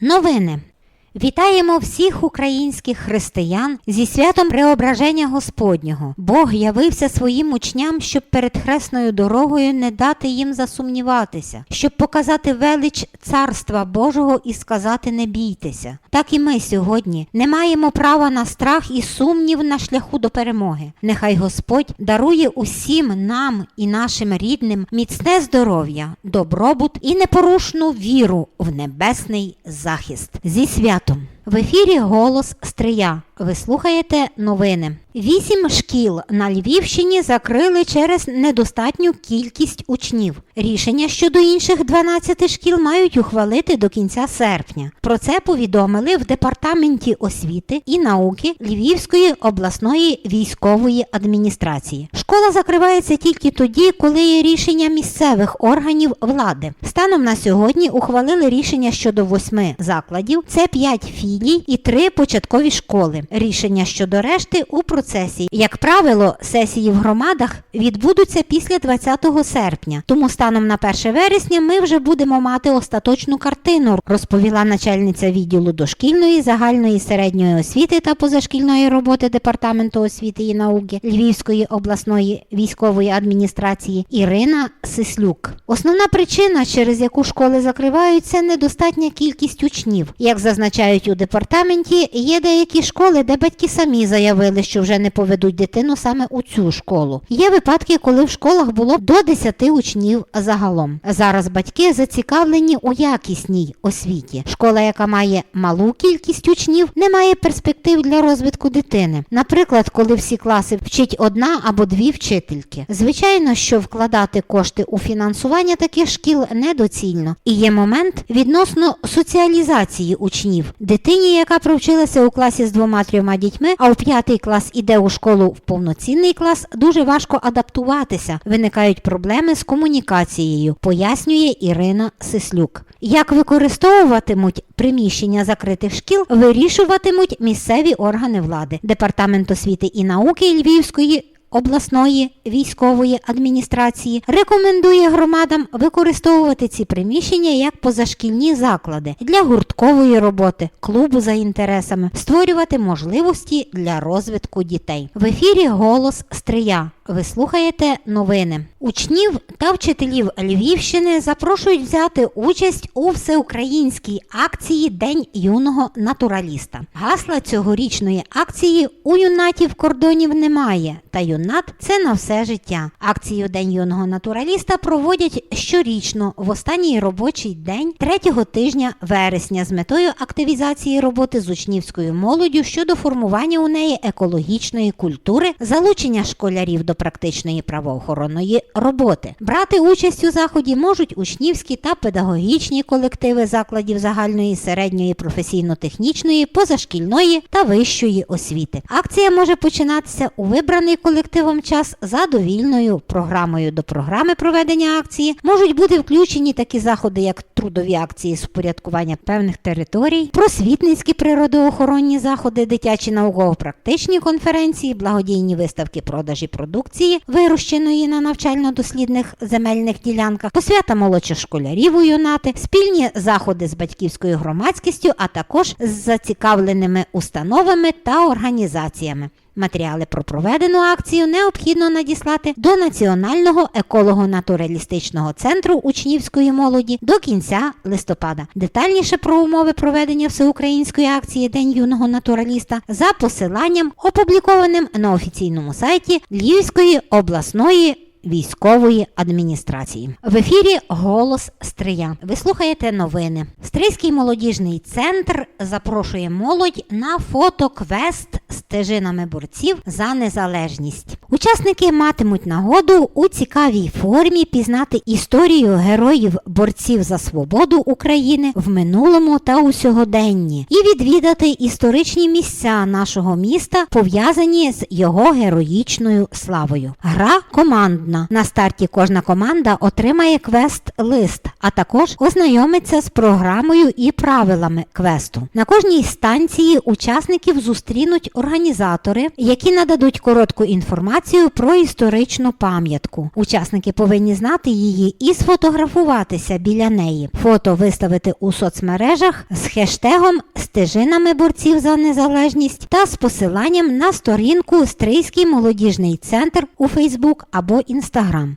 Новини. Вітаємо всіх українських християн зі святом Преображення Господнього. Бог явився своїм учням, щоб перед хресною дорогою не дати їм засумніватися, щоб показати велич Царства Божого і сказати не бійтеся. Так і ми сьогодні не маємо права на страх і сумнів на шляху до перемоги. Нехай Господь дарує усім нам і нашим рідним міцне здоров'я, добробут і непорушну віру в небесний захист. Зі святом! В ефірі голос Стрия. Ви слухаєте новини. Вісім шкіл на Львівщині закрили через недостатню кількість учнів. Рішення щодо інших 12 шкіл мають ухвалити до кінця серпня. Про це повідомили в департаменті освіти і науки Львівської обласної військової адміністрації. Школа закривається тільки тоді, коли є рішення місцевих органів влади. Станом на сьогодні ухвалили рішення щодо восьми закладів. Це п'ять філій і три початкові школи. Рішення щодо решти у процесі. Як правило, сесії в громадах відбудуться після 20 серпня. Тому станом на 1 вересня ми вже будемо мати остаточну картину, розповіла начальниця відділу дошкільної, загальної середньої освіти та позашкільної роботи департаменту освіти і науки Львівської обласної військової адміністрації Ірина Сислюк. Основна причина, через яку школи закривають, це недостатня кількість учнів. Як зазначають у департаменті, є деякі школи, де батьки самі заявили, що вже не поведуть дитину саме у цю школу. Є випадки, коли в школах було до 10 учнів загалом. Зараз батьки зацікавлені у якісній освіті. Школа, яка має малу кількість учнів, не має перспектив для розвитку дитини. Наприклад, коли всі класи вчить одна або дві вчительки. Звичайно, що вкладати кошти у фінансування таких шкіл недоцільно. І є момент відносно соціалізації учнів. Дитині, яка провчилася у класі з двома-трьома дітьми, а у п'ятий клас іде у школу в повноцінний клас, дуже важко адаптуватися. Виникають проблеми з комунікацією, пояснює Ірина Сислюк. Як використовуватимуть приміщення закритих шкіл, вирішуватимуть місцеві органи влади, департамент освіти і науки Львівської. Обласної військової адміністрації рекомендує громадам використовувати ці приміщення як позашкільні заклади для гурткової роботи, клубу за інтересами, створювати можливості для розвитку дітей. В ефірі голос Стрия. Ви слухаєте новини. Учнів та вчителів Львівщини запрошують взяти участь у всеукраїнській акції День юного натураліста. Гасла цьогорічної акції у юнатів кордонів немає, та юнат це на все життя. Акцію День юного натураліста проводять щорічно в останній робочий день третього тижня вересня з метою активізації роботи з учнівською молоддю щодо формування у неї екологічної культури, залучення школярів до практичної правоохоронної роботи. Брати участь у заході можуть учнівські та педагогічні колективи закладів загальної, середньої, професійно-технічної, позашкільної та вищої освіти. Акція може починатися у вибраний колективом час за довільною програмою. До програми проведення акції можуть бути включені такі заходи, як трудові акції з упорядкування певних територій, просвітницькі природоохоронні заходи, дитячі науково-практичні конференції, благодійні виставки продажі продукції, вирощеної на навчально-дослідних земельних ділянках, посвята молодших школярів у юнати, спільні заходи з батьківською громадськістю, а також з зацікавленими установами та організаціями. Матеріали про проведену акцію необхідно надіслати до Національного еколого-натуралістичного центру учнівської молоді до кінця листопада. Детальніше про умови проведення всеукраїнської акції День юного натураліста за посиланням, опублікованим на офіційному сайті Львівської обласної військової адміністрації. В ефірі Голос Стрия. Ви слухаєте новини. Стрийський молодіжний центр запрошує молодь на фотоквест стежинами борців за незалежність. Учасники матимуть нагоду у цікавій формі пізнати історію героїв борців за свободу України в минулому та у сьогоденні і відвідати історичні місця нашого міста, пов'язані з його героїчною славою. Гра командна. На старті кожна команда отримає квест-лист, а також ознайомиться з програмою і правилами квесту. На кожній станції учасників зустрінуть організатори, які нададуть коротку інформацію про історичну пам'ятку. Учасники повинні знати її і сфотографуватися біля неї. Фото виставити у соцмережах з хештегом стежинами борців за незалежність та з посиланням на сторінку Стрийський молодіжний центр у Фейсбук або Інстаграм.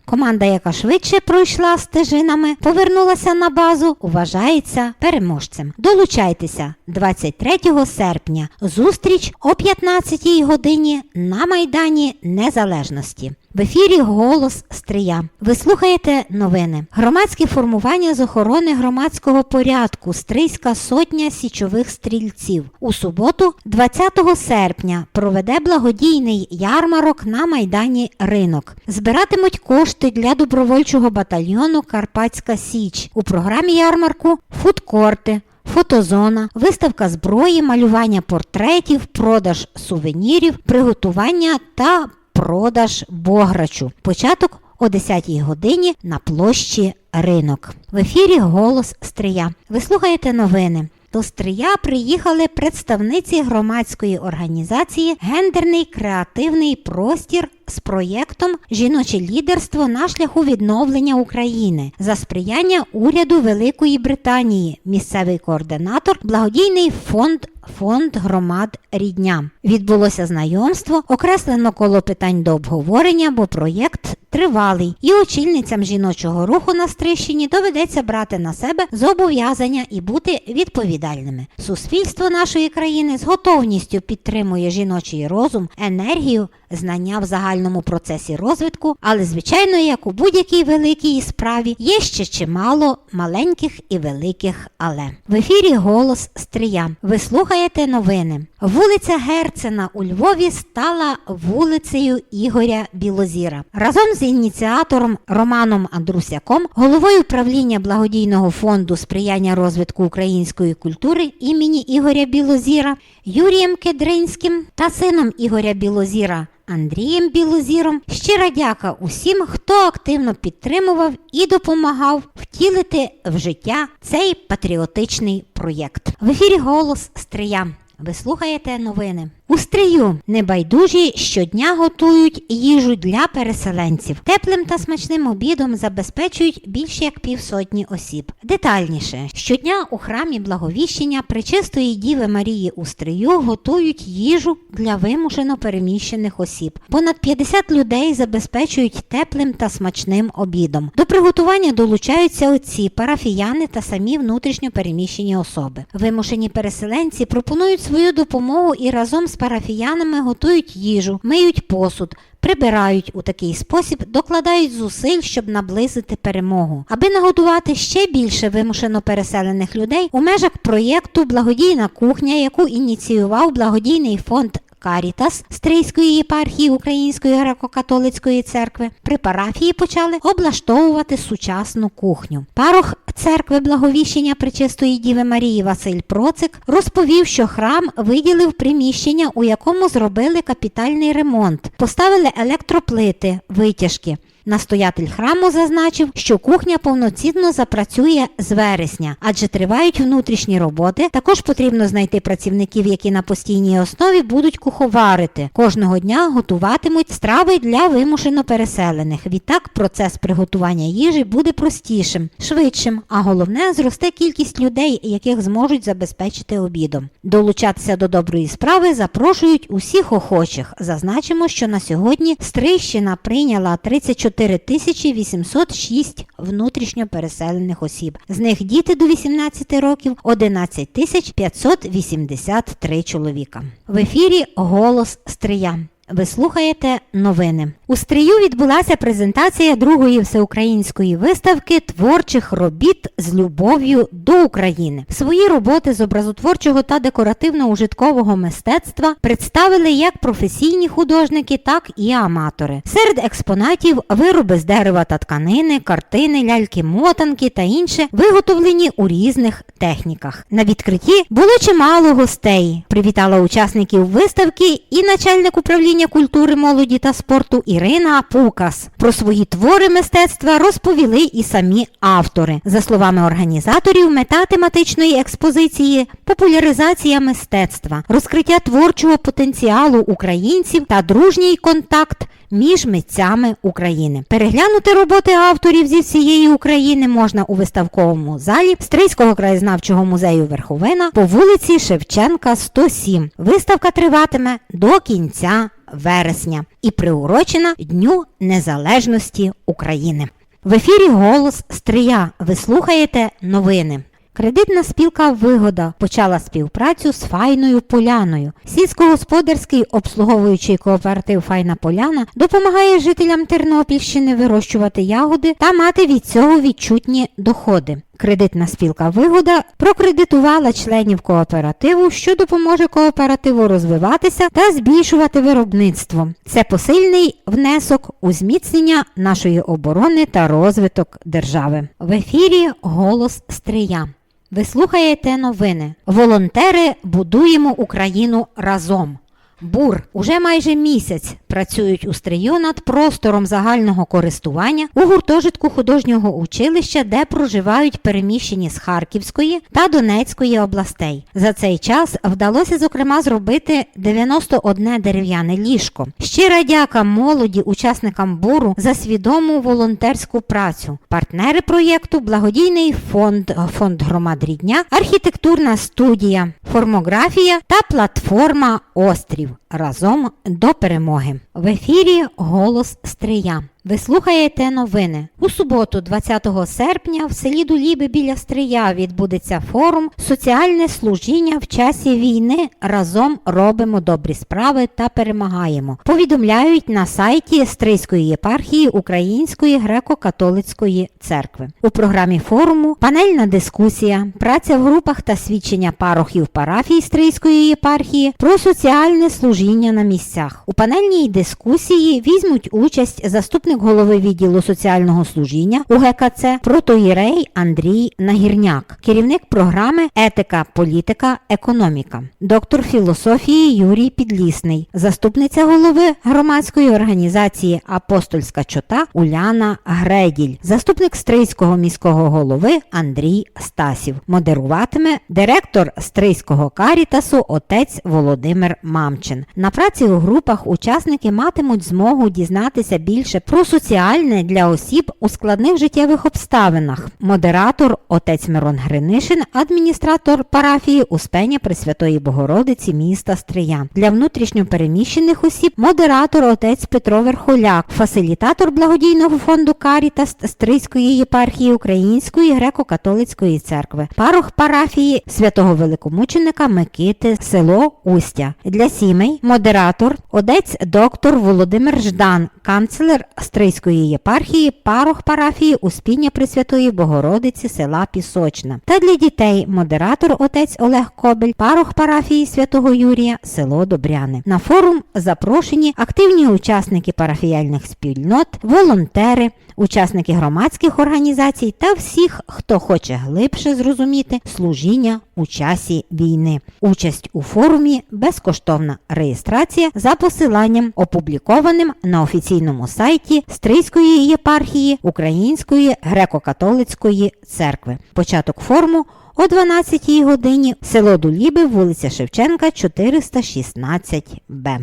Команда, яка швидше пройшла стежинами, повернулася на базу, вважається переможцем. Долучайтеся 23 серпня. Зустріч о 15 годині на Майдані Незалежності. В ефірі Голос Стрия. Ви слухаєте новини. Громадське формування з охорони громадського порядку Стрийська сотня січових стрільців. У суботу, 20 серпня, проведе благодійний ярмарок на Майдані Ринок. Збиратимуть кошти для добровольчого батальйону Карпатська Січ. У програмі ярмарку фудкорти. Фотозона, виставка зброї, малювання портретів, продаж сувенірів, приготування та продаж бограчу. Початок о 10-й годині на площі Ринок. В ефірі Голос Стрия. Ви слухаєте новини. До Стрия приїхали представниці громадської організації Гендерний креативний простір з проєктом Жіноче лідерство на шляху відновлення України за сприяння уряду Великої Британії, місцевий координатор, благодійний фонд Фонд громад рідня. Відбулося знайомство, окреслено коло питань до обговорення, бо проєкт тривалий, і очільницям жіночого руху на Стрищині доведеться брати на себе зобов'язання і бути відповідальними. Суспільство нашої країни з готовністю підтримує жіночий розум, енергію, знання в загальному процесі розвитку, але, звичайно, як у будь-якій великій справі, є ще чимало маленьких і великих але. В ефірі голос Стрия. Ви слухаєте новини. Вулиця Герцена у Львові стала вулицею Ігоря Білозіра. Разом з ініціатором Романом Андрусяком, головою правління благодійного фонду сприяння розвитку української культури імені Ігоря Білозіра, Юрієм Кедринським та сином Ігоря Білозіра. Андрієм Білозіром щира дяка усім, хто активно підтримував і допомагав втілити в життя цей патріотичний проєкт. В ефірі голос Стрия. Ви слухаєте новини. У стрию небайдужі щодня готують їжу для переселенців. Теплим та смачним обідом забезпечують більше як півсотні осіб. Детальніше, щодня у храмі Благовіщення Пречистої Діви Марії у стрию готують їжу для вимушено переміщених осіб. Понад 50 людей забезпечують теплим та смачним обідом. До приготування долучаються отці, парафіяни та самі внутрішньо переміщені особи. Вимушені переселенці пропонують свою допомогу і разом з парафіянами готують їжу, миють посуд, прибирають у такий спосіб, докладають зусиль, щоб наблизити перемогу. Аби нагодувати ще більше вимушено переселених людей у межах проєкту Благодійна кухня, яку ініціював благодійний фонд. Карітас Стрийської єпархії Української греко-католицької церкви при парафії почали облаштовувати сучасну кухню. Парох церкви Благовіщення Пречистої Діви Марії Василь Процик розповів, що храм виділив приміщення, у якому зробили капітальний ремонт, поставили електроплити, витяжки. Настоятель храму зазначив, що кухня повноцінно запрацює з вересня, адже тривають внутрішні роботи. Також потрібно знайти працівників, які на постійній основі будуть куховарити. Кожного дня готуватимуть страви для вимушено переселених. Відтак процес приготування їжі буде простішим, швидшим, а головне зросте кількість людей, яких зможуть забезпечити обідом. Долучатися до доброї справи запрошують усіх охочих. Зазначимо, що на сьогодні Стрищина прийняла 34 тисячі 806 внутрішньо переселених осіб. З них діти до 18 років 11 583 чоловіка. В ефірі Голос Стрия. Ви слухаєте новини. У стрію відбулася презентація другої всеукраїнської виставки творчих робіт з любов'ю до України. Свої роботи з образотворчого та декоративно-ужиткового мистецтва представили як професійні художники, так і аматори. Серед експонатів вироби з дерева та тканини, картини, ляльки-мотанки та інше виготовлені у різних техніках. На відкритті було чимало гостей. Привітала учасників виставки і начальник управління управління культури, молоді та спорту Ірина Пукас. Про свої твори мистецтва розповіли і самі автори. За словами організаторів, мета тематичної експозиції популяризація мистецтва, розкриття творчого потенціалу українців та дружній контакт між митцями України. Переглянути роботи авторів зі всієї України можна у виставковому залі Стрийського краєзнавчого музею Верховина по вулиці Шевченка, 107. Виставка триватиме до кінця вересня і приурочена Дню Незалежності України. В ефірі Голос Стрия. Ви слухаєте новини. Кредитна спілка Вигода почала співпрацю з Файною Поляною. Сільськогосподарський обслуговуючий кооператив Файна Поляна допомагає жителям Тернопільщини вирощувати ягоди та мати від цього відчутні доходи. Кредитна спілка Вигода прокредитувала членів кооперативу, що допоможе кооперативу розвиватися та збільшувати виробництво. Це посильний внесок у зміцнення нашої оборони та розвиток держави. В ефірі Голос Стрия. Ви слухаєте новини. Волонтери будуємо Україну разом. Бур уже майже місяць працюють у стрию над простором загального користування у гуртожитку художнього училища, де проживають переміщені з Харківської та Донецької областей. За цей час вдалося зокрема зробити 91 дерев'яне ліжко. Щира дяка молоді учасникам буру за свідому волонтерську працю. Партнери проєкту благодійний фонд фонд громад рідня, архітектурна студія, формографія та платформа Острів разом до перемоги. В ефірі Голос Стрия. Ви слухаєте новини. У суботу, 20 серпня, в селі Дуліби біля Стрия відбудеться форум Соціальне служіння в часі війни. Разом робимо добрі справи та перемагаємо. Повідомляють на сайті Стрийської єпархії Української греко-католицької церкви. У програмі форуму панельна дискусія, праця в групах та свідчення парохів парафій Стрийської єпархії про соціальне служіння на місцях. У панельній дискусії візьмуть участь заступник голови відділу соціального служіння у ГКЦ протоїрей Андрій Нагірняк, керівник програми Етика, політика, економіка, доктор філософії Юрій Підлісний, заступниця голови громадської організації Апостольська чота Уляна Греділь, заступник Стрийського міського голови Андрій Стасів. Модеруватиме директор Стрийського карітасу отець Володимир Мамчин. На праці у групах учасники матимуть змогу дізнатися більше про соціальне для осіб у складних життєвих обставинах. Модератор отець Мирон Гринишин, адміністратор парафії Успення Пресвятої Богородиці міста Стрия. Для внутрішньопереміщених осіб модератор отець Петро Верхоляк, фасилітатор благодійного фонду Карітас Стрийської єпархії Української греко-католицької церкви, парох парафії святого великомученика Микити, село Устя. Для сімей модератор отець доктор Володимир Ждан, канцлер Стрийської єпархії, парох парафії Успіння Пресвятої Богородиці села Пісочна. Та для дітей модератор отець Олег Кобель, парох парафії святого Юрія, село Добряни. На форум запрошені активні учасники парафіяльних спільнот, волонтери, учасники громадських організацій та всіх, хто хоче глибше зрозуміти служіння у часі війни. Участь у форумі безкоштовна реєстрація за посиланням, опублікованим на офіційному сайті Стрийської єпархії Української греко-католицької церкви. Початок форму о 12 годині село Дуліби, вулиця Шевченка, 416 Б.